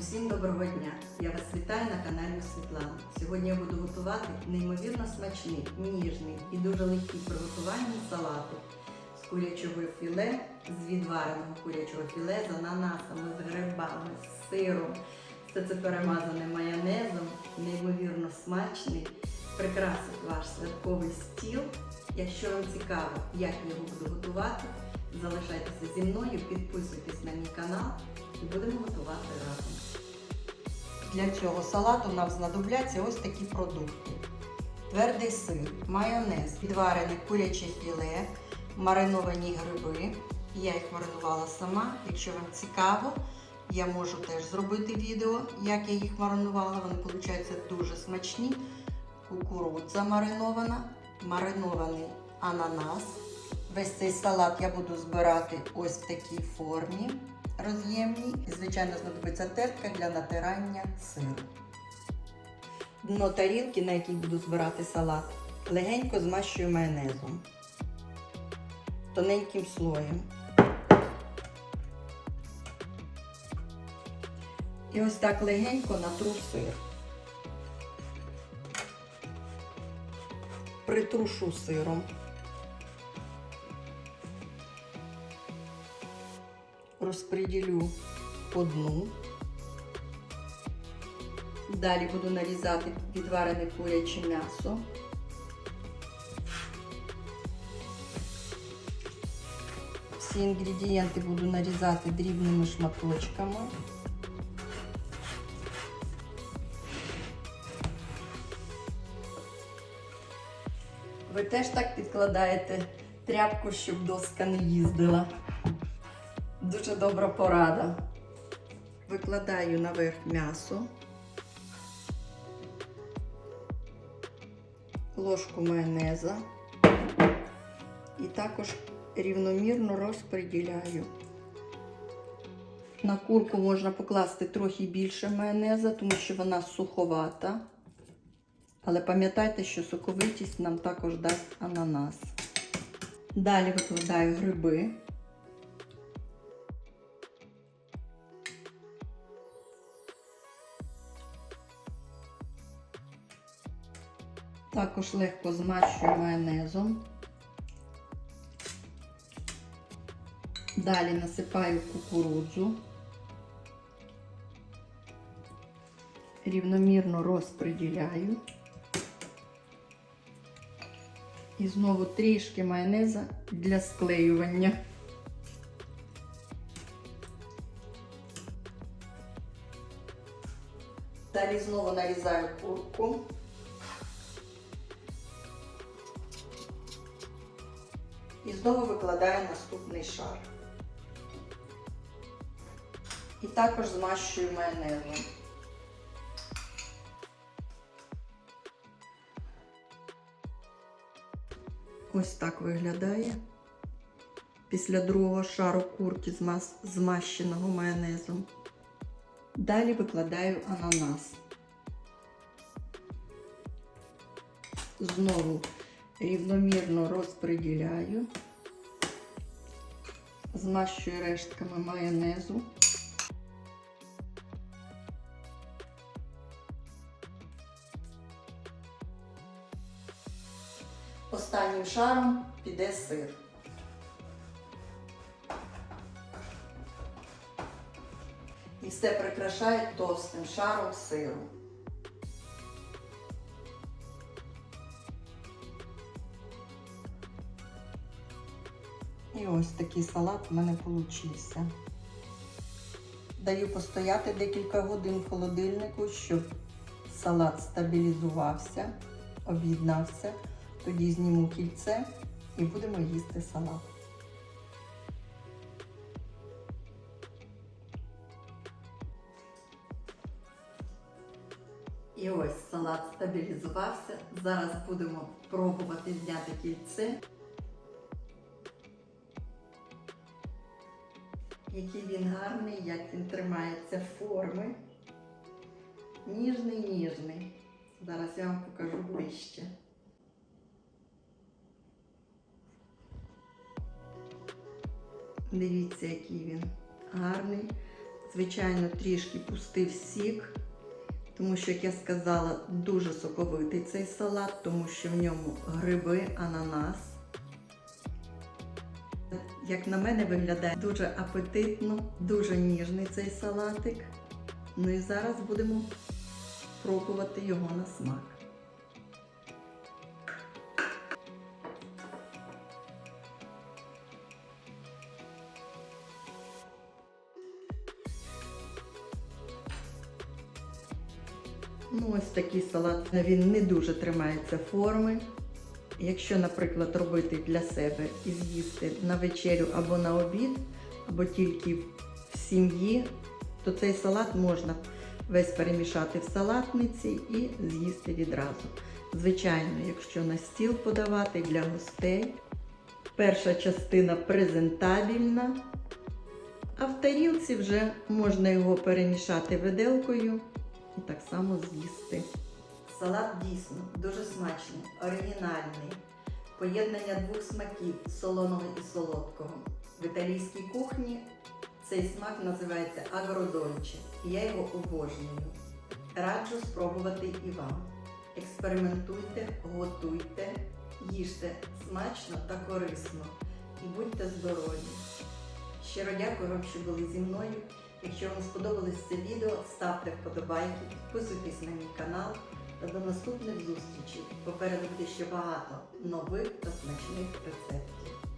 Усім доброго дня! Я вас вітаю на каналі Світлана. Сьогодні я буду готувати неймовірно смачний, ніжний і дуже легкий в приготуванні салати з курячого філе, з відвареного курячого філе з ананасами, з грибами, з сиром. Все це перемазане майонезом, неймовірно смачний, прикрасить ваш святковий стіл. Якщо вам цікаво, як його буду готувати, залишайтеся зі мною, підписуйтесь на мій канал будемо готувати разом. Для цього салату нам знадобляться ось такі продукти: твердий сир, майонез, відварене куряче філе, мариновані гриби. Я їх маринувала сама. Якщо вам цікаво, я можу теж зробити відео, як я їх маринувала. Вони получаються дуже смачні. Кукурудза маринована, маринований ананас. Весь цей салат я буду збирати ось в такій формі роз'ємній. І, звичайно, знадобиться тертка для натирання сиру. Дно тарілки, на якій буду збирати салат, легенько змащую майонезом тоненьким слоєм. І ось так легенько натру сир. Притрушу сиром. Розподілю по дну. Далі буду нарізати відварене куряче м'ясо. Всі інгредієнти буду нарізати дрібними шматочками. Ви теж так підкладаєте тряпку, щоб доска не їздила. Дуже добра порада. Викладаю наверх м'ясо, ложку майонеза і також рівномірно розподіляю. На курку можна покласти трохи більше майонеза, тому що вона суховата. Але пам'ятайте, що соковитість нам також дасть ананас. Далі викладаю гриби. Також легко змащую майонезом. Далі насипаю кукурудзу. Рівномірно розподіляю. І знову трішки майонеза для склеювання. Далі знову нарізаю курку. Знову викладаю наступний шар. І також змащую майонезом. Ось так виглядає після другого шару курки змащеного майонезом. Далі викладаю ананас. Знову рівномірно розподіляю, змащую рештками майонезу. Останнім шаром піде сир. І все прикрашаю товстим шаром сиру. І ось такий салат в мене вийшов. Даю постояти декілька годин в холодильнику, щоб салат стабілізувався, об'єднався. Тоді зніму кільце і будемо їсти салат. І ось салат стабілізувався. Зараз будемо пробувати зняти кільце. Який він гарний, як він тримається форми. Ніжний, ніжний. Зараз я вам покажу ближче. Дивіться, який він гарний, звичайно, трішки пустив сік, тому що, як я сказала, дуже соковитий цей салат, тому що в ньому гриби, ананас. Як на мене, виглядає дуже апетитно, дуже ніжний цей салатик. Ну і зараз будемо пробувати його на смак. Ну, ось такий салат, він не дуже тримається форми. Якщо, наприклад, робити для себе і з'їсти на вечерю або на обід, або тільки в сім'ї, то цей салат можна весь перемішати в салатниці і з'їсти відразу. Звичайно, якщо на стіл подавати для гостей, перша частина презентабельна, а в тарілці вже можна його перемішати виделкою і так само з'їсти. Салат дійсно дуже смачний, оригінальний. Поєднання двох смаків солоного і солодкого. В італійській кухні цей смак називається агродольче, і я його обожнюю. Раджу спробувати і вам. Експериментуйте, готуйте, їжте смачно та корисно і будьте здорові! Щиро дякую вам, що були зі мною. Якщо вам сподобалось це відео, ставте вподобайки, підписуйтесь на мій канал та до наступних зустрічей. Попереду буде ще багато нових та смачних рецептів.